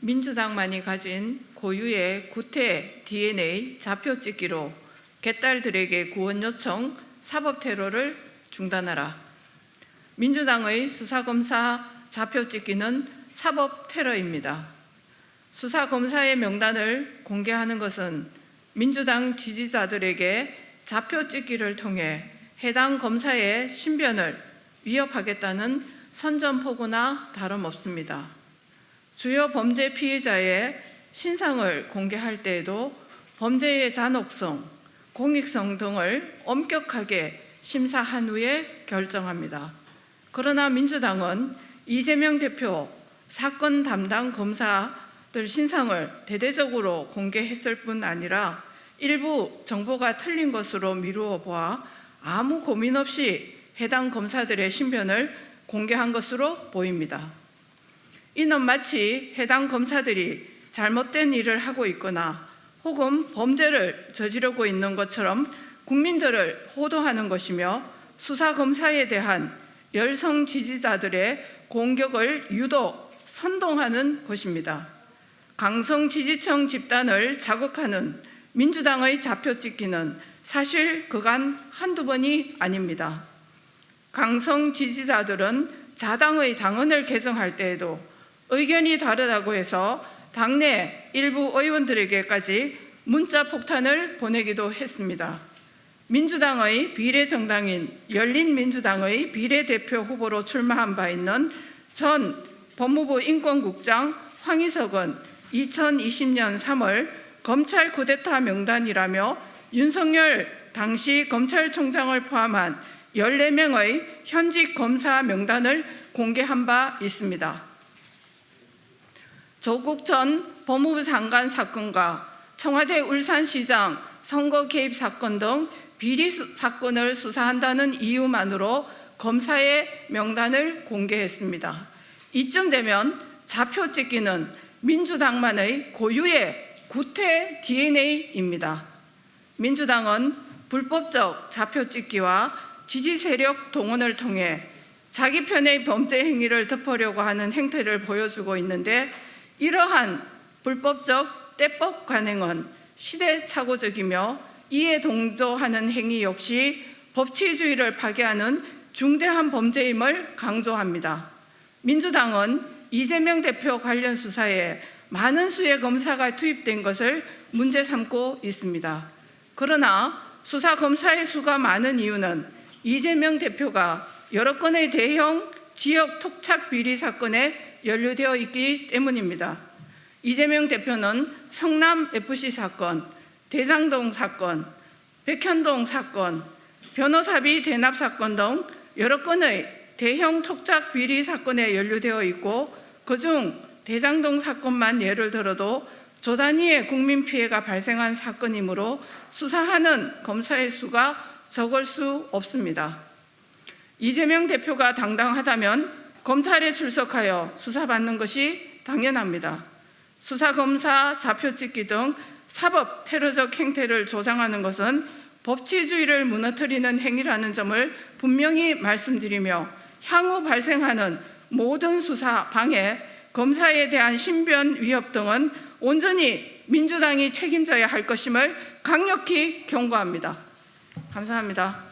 민주당만이 가진 고유의 구태 DNA 좌표 찍기로 개딸들에게 구원 요청 사법 테러를 중단하라. 민주당의 수사검사 좌표 찍기는 사법 테러입니다. 수사검사의 명단을 공개하는 것은 민주당 지지자들에게 좌표 찍기를 통해 해당 검사의 신변을 위협하겠다는 선전포고나 다름없습니다. 주요 범죄 피해자의 신상을 공개할 때에도 범죄의 잔혹성, 공익성 등을 엄격하게 심사한 후에 결정합니다. 그러나 민주당은 이재명 대표 사건 담당 검사들 신상을 대대적으로 공개했을 뿐 아니라 일부 정보가 틀린 것으로 미루어 보아 아무 고민 없이 해당 검사들의 신변을 공개한 것으로 보입니다. 이는 마치 해당 검사들이 잘못된 일을 하고 있거나 혹은 범죄를 저지르고 있는 것처럼 국민들을 호도하는 것이며 수사 검사에 대한 열성 지지자들의 공격을 유도 선동하는 것입니다. 강성 지지층 집단을 자극하는 민주당의 좌표 찍기는 사실 그간 한두 번이 아닙니다. 강성 지지자들은 자당의 당원을 개정할 때에도 의견이 다르다고 해서 당내 일부 의원들에게까지 문자 폭탄을 보내기도 했습니다. 민주당의 비례정당인 열린민주당의 비례대표 후보로 출마한 바 있는 전 법무부 인권국장 황희석은 2020년 3월 검찰 쿠데타 명단이라며 윤석열 당시 검찰총장을 포함한 14명의 현직 검사 명단을 공개한 바 있습니다. 조국 전 법무부 장관 사건과 청와대 울산시장 선거 개입 사건 등 비리 수- 사건을 수사한다는 이유만으로 검사의 명단을 공개했습니다. 이쯤 되면 좌표 찍기는 민주당만의 고유의 구태 DNA입니다. 민주당은 불법적 좌표 찍기와 지지 세력 동원을 통해 자기 편의 범죄 행위를 덮으려고 하는 행태를 보여주고 있는데 이러한 불법적 때법 관행은 시대착오적이며 이에 동조하는 행위 역시 법치주의를 파괴하는 중대한 범죄임을 강조합니다. 민주당은 이재명 대표 관련 수사에 많은 수의 검사가 투입된 것을 문제 삼고 있습니다. 그러나 수사 검사의 수가 많은 이유는 이재명 대표가 여러 건의 대형 지역 토착 비리 사건에 연루되어 있기 때문입니다. 이재명 대표는 성남 FC 사건, 대장동 사건, 백현동 사건, 변호사비 대납 사건 등 여러 건의 대형 톡착 비리 사건에 연루되어 있고 그중 대장동 사건만 예를 들어도 조 단위의 국민 피해가 발생한 사건이므로 수사하는 검사의 수가 적을 수 없습니다. 이재명 대표가 당당하다면 검찰에 출석하여 수사받는 것이 당연합니다. 수사검사 좌표 찍기 등 사법 테러적 행태를 조장하는 것은 법치주의를 무너뜨리는 행위라는 점을 분명히 말씀드리며 향후 발생하는 모든 수사 방해, 검사에 대한 신변 위협 등은 온전히 민주당이 책임져야 할 것임을 강력히 경고합니다. 감사합니다.